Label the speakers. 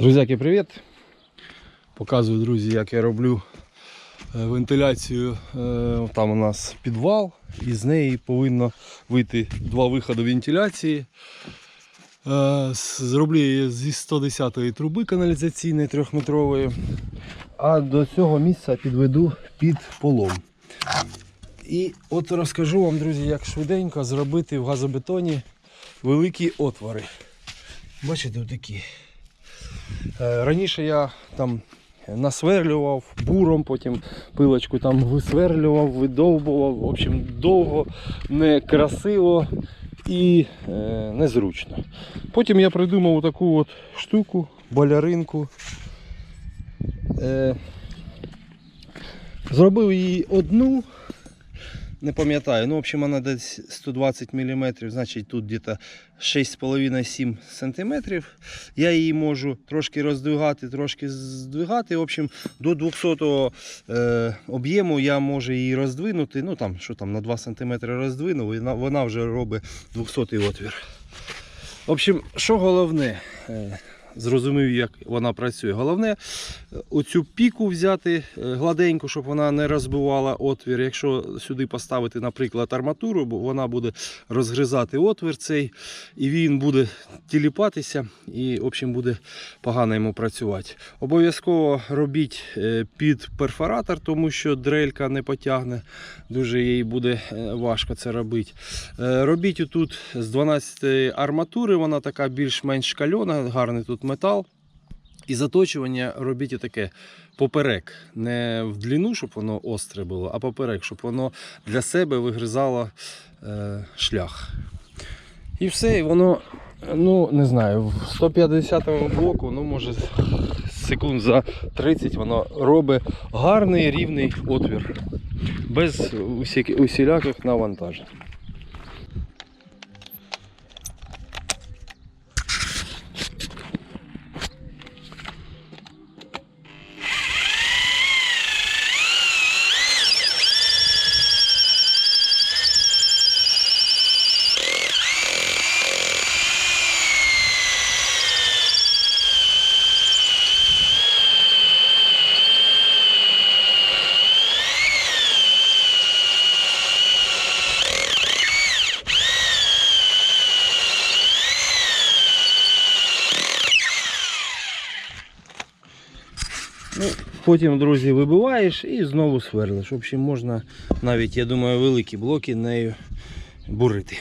Speaker 1: Друзяки, привіт! Показую, друзі, як я роблю е, вентиляцію. Е, Там у нас підвал, і з неї повинно вийти два виходи вентиляції. Е, Зроблю її зі 110-ї труби каналізаційної трьохметрової. А до цього місця підведу під полом. І от розкажу вам, друзі, як швиденько зробити в газобетоні великі отвори. Бачите, такі. Е, Раніше я там насверлював буром, потім пилочку там висверлював, видовбував. В общем, довго, некрасиво і е, незручно. Потім я придумав таку от штуку, боляринку. Е, зробив її одну. Не пам'ятаю, ну, в общем, вона десь 120 мм, значить тут десь 6,5-7 см. Я її можу трошки роздвигати, трошки здвигати. В общем, до 200 е, об'єму я можу її роздвинути. Ну там, що там, на 2 см роздвинув, і вона, вже робить 200 отвір. В общем, що головне, е, зрозумів, як вона працює. Головне, е, оцю піку взяти е, гладеньку, щоб вона не розбивала отвір. Якщо сюди поставити, наприклад, арматуру, бо вона буде розгризати отвір цей, і він буде тіліпатися, і в общем, буде погано йому працювати. Обов'язково робіть е, під перфоратор, тому що дрелька не потягне, дуже їй буде важко це робити. Робіть отут з 12 арматури, вона така більш-менш шкальона, гарний тут метал. І заточування робіть таке поперек. Не в длину, щоб воно остре було, а поперек, щоб воно для себе вигризало е, шлях. І все, і воно, ну не знаю, в 150 блоку, ну може секунд за 30 воно робить гарний рівний отвір. Без усі- усіляких навантажень. Ну, потім, друзі, вибиваєш і знову сверлиш. В общем, можна навіть, я думаю, великі блоки нею бурити.